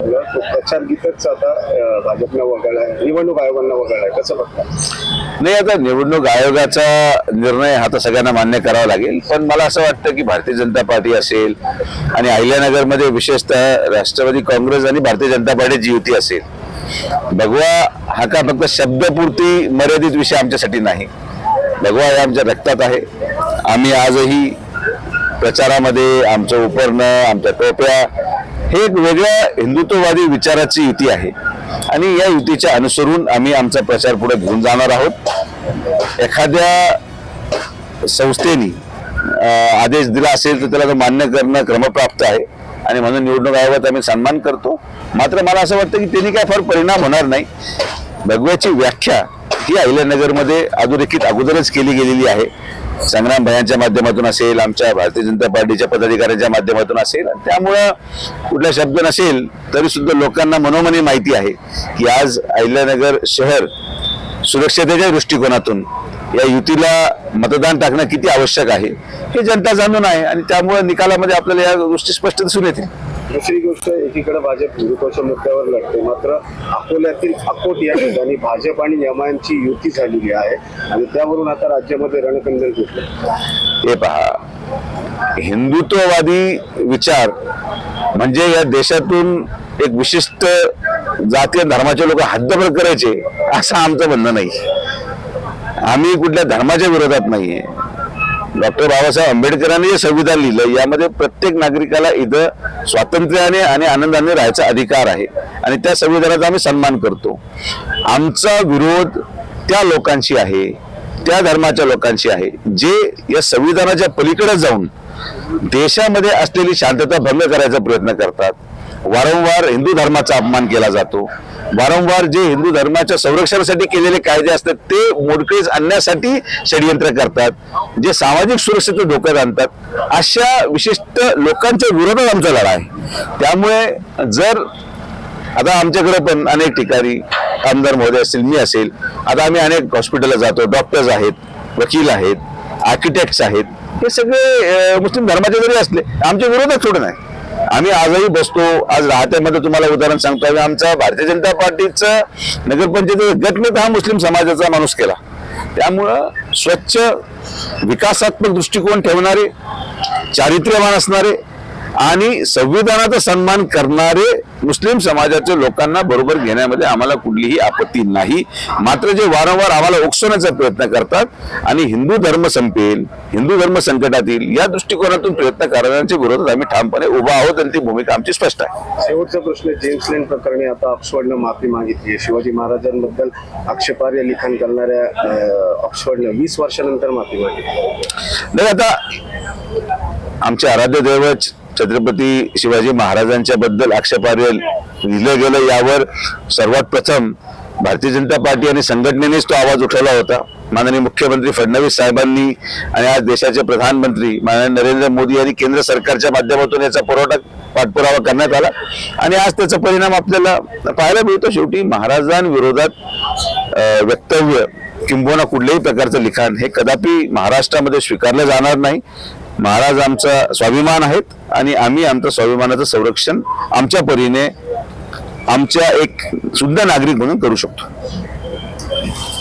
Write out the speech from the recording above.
प्रचार गीतच आता भाजपनं भाजपनं आहे निवडणूक आयोगानं आहे कसं बघता? नाही आता निवडणूक आयोगाचा निर्णय हा तर सगळ्यांना मान्य करावा लागेल. पण मला असं वाटतं की भारतीय जनता पार्टी असेल आणि अहिल्यानगरमध्ये विशेषतः राष्ट्रवादी काँग्रेस आणि भारतीय जनता पार्टीची युती असेल. भगवा हा का फक्त शब्दपूर्ती मर्यादित विषय आमच्यासाठी नाही. भगवा हे आमच्या रक्तात आहे. आम्ही आजही प्रचारामध्ये आमचं उपरणं आमच्या टोप्या हे एक वेगळ्या हिंदुत्ववादी विचाराची युती आहे. आणि या युतीच्या अनुसरून आम्ही आमचा प्रचार पुढे घेऊन जाणार आहोत. एखाद्या संस्थेनी आदेश दिला असेल तर त्याला तो मान्य करणं क्रमप्राप्त आहे. आणि म्हणून निवडणूक आयोगात आम्ही सन्मान करतो. मात्र मला असं वाटतं की त्यांनी काय फार परिणाम होणार नाही. भगव्याची व्याख्या ही अहिल्यानगरमध्ये अधोरेखित अगोदरच केली गेलेली आहे. संग्राम भयांच्या माध्यमातून असेल आमच्या भारतीय जनता पार्टीच्या पदाधिकाऱ्यांच्या माध्यमातून असेल आणि त्यामुळं कुठला शब्द नसेल तरी सुद्धा लोकांना मनोमनी माहिती आहे की आज अहिल्यानगर शहर सुरक्षतेच्या दृष्टिकोनातून या युतीला मतदान टाकणं किती आवश्यक आहे हे जनता जाणून आहे. आणि त्यामुळे निकालामध्ये आपल्याला या गोष्टी स्पष्ट दिसून येतील. दुसरी गोष्ट एकीकडे भाजप हिंदुत्वाच्या मुद्द्यावर लढते मात्र अकोल्यातील अकोट या ठिकाणी भाजप आणि यमायांची युती झालेली आहे. आणि त्यावरून आता राज्यामध्ये रणकंदन घेतलं हे पहा. हिंदुत्ववादी विचार म्हणजे या देशातून एक विशिष्ट जाती धर्माचे लोक हद्दभर करायचे असं आमचं म्हणणं नाही. आम्ही कुठल्या धर्माच्या विरोधात नाहीये. डॉक्टर बाबासाहेब आंबेडकरांनी जे संविधान लिहिलं यामध्ये प्रत्येक नागरिकाला इथं स्वातंत्र्याने आणि आनंदाने राहायचा अधिकार आहे. आणि त्या संविधानाचा आम्ही सन्मान करतो. आमचा विरोध त्या लोकांशी आहे त्या धर्माच्या लोकांशी आहे जे या संविधानाच्या पलीकडे जाऊन देशामध्ये असलेली शांतता भंग करायचा प्रयत्न करतात वारंवार हिंदू धर्माचा अपमान केला जातो. वारंवार जे हिंदू धर्माच्या संरक्षणासाठी केलेले कायदे असतात ते मोडकळीस आणण्यासाठी षडयंत्र करतात. जे सामाजिक सुरक्षेचं धोक्यात आणतात. अशा विशिष्ट लोकांच्या विरोधात आमचा लढा आहे. त्यामुळे जर आता आमच्याकडे पण अनेक ठिकाणी आमदार महोदय असतील मी असेल. आता आम्ही अनेक हॉस्पिटलला जातो. डॉक्टर्स आहेत वकील आहेत आर्किटेक्ट्स आहेत. हे सगळे मुस्लिम धर्माचे जरी असले आमच्या विरोधात थोडं नाही. आम्ही आजही बसतो. आज राहत्यामध्ये तुम्हाला उदाहरण सांगतो. आम्ही आमचा भारतीय जनता पार्टीचा नगरपंचायत गटनेता हा मुस्लिम समाजाचा माणूस केला. त्यामुळं स्वच्छ विकासात्मक दृष्टिकोन ठेवणारे चारित्र्यवान असणारे आणि संविधानाचा सन्मान करणारे मुस्लिम समाजाच्या लोकांना बरोबर घेण्यामध्ये आम्हाला कुठलीही आपत्ती नाही. मात्र जे वारंवार आम्हाला उकसवण्याचा प्रयत्न करतात आणि हिंदू धर्म संपेल हिंदू धर्म संकटात येईल या दृष्टिकोनातून प्रयत्न करण्याच्या विरोधात आम्ही ठामपणे उभा आहोत आणि ती भूमिका आमची स्पष्ट आहे. शेवटचा प्रश्न जेम्स लेन प्रकरणी आता ऑक्सफर्डनं माफी मागितली आहे. शिवाजी महाराजांबद्दल आक्षेपार्ह लिखाण करणाऱ्या ऑक्सफर्डनं वीस वर्षानंतर माफी मागितली नाही आता आमचे आराध्य दैवत छत्रपती शिवाजी महाराजांच्या बद्दल आक्षेपार्ह लिहिलं गेलं यावर सर्वात प्रथम भारतीय जनता पार्टी आणि संघटनेनेच तो आवाज उठवला होता. माननीय मुख्यमंत्री फडणवीस साहेबांनी आणि आज देशाचे प्रधानमंत्री माननीय नरेंद्र मोदी यांनी केंद्र सरकारच्या माध्यमातून याचा पुरवठा पाठपुरावा करण्यात आला. आणि आज त्याचा परिणाम आपल्याला पाहायला मिळतो. शेवटी महाराजांविरोधात वक्तव्य किंबहुना कुठल्याही प्रकारचं लिखाण हे कदापि महाराष्ट्रामध्ये स्वीकारलं जाणार नाही. महाराज आमचा स्वाभिमान आहेत आणि आम्ही आमचं स्वाभिमानाचं संरक्षण आमच्या परीने आमच्या एक शुद्ध नागरिक म्हणून करू शकतो.